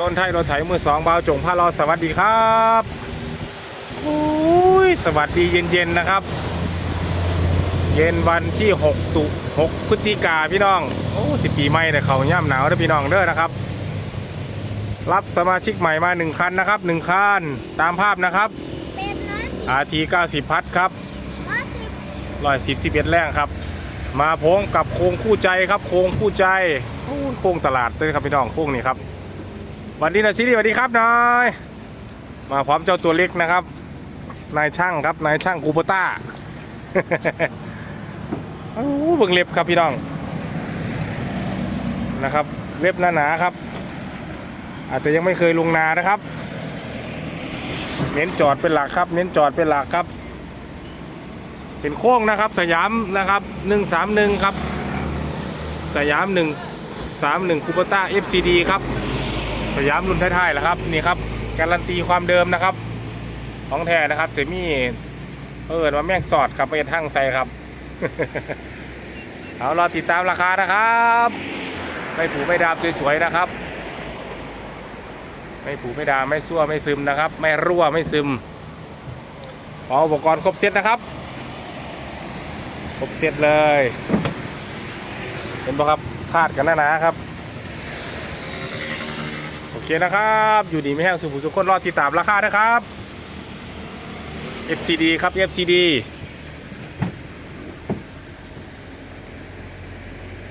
นนไทยรถไถมือสองบาวจงพาเราสวัสดีครับโอ้ยสวัสดีเย็นๆนะครับ เย็นวันที่ 6 ตุ 6พฤศจิกาพี่น้อง โอ้สิปีใหม่แต่เขาย่ำหนาวเด้อพี่น้องเด้อนะครับ รับสมาชิกใหม่มา1คันนะครับ1คันตามภาพนะครับเป็นร้อยสิบ RT 90 พัดครับร้อยสิบร้อยสิบสิบเอ็ดแรงครับ มาพร้อมกับโครงคู่ใจครับโครงคู่ใจโอ้ยโครงตลาดเลยครับพี่น้องโครงนี้ครับ วันนี้นะซิริสวัสดีครับนายมาพร้อมเจ้าตัวเล็กนะครับ นายช่างครับนายช่างคูโบต้าโอ้เบิ่งเล็บครับพี่น้องนะครับ เล็บหนาๆครับ อาจจะยังไม่เคยลงนานะครับ เน้นจอดเป็นหลักครับ เน้นจอดเป็นหลักครับ เป็นโค้งนะครับ สยามนะครับ131ครับ สยาม1 31คูปต้า FCD ครับ สยามรุ่นท้ายๆแหละครับนี่ครับการันตีความเดิมนะครับ ของแท้นะครับจะมีเออว่าแม่งสอดครับไปทั้งใส่ครับ เอารอติดตามราคานะครับไม่ผูไม่ดามสวยๆนะครับ ไม่ผูไม่ดามไม่ซั่วไม่ซึมนะครับ ไม่รั่วไม่ซึมขอาอุปกรณ์ครบเซตนะครับ ครบเสร็จเลย เห็นปะครับคาดกันหนาๆครับ เคนะครับ อยู่ดีไม่แห้งสุขุมสุขคนรอติดตามราคานะครับ FCD ครับ FCD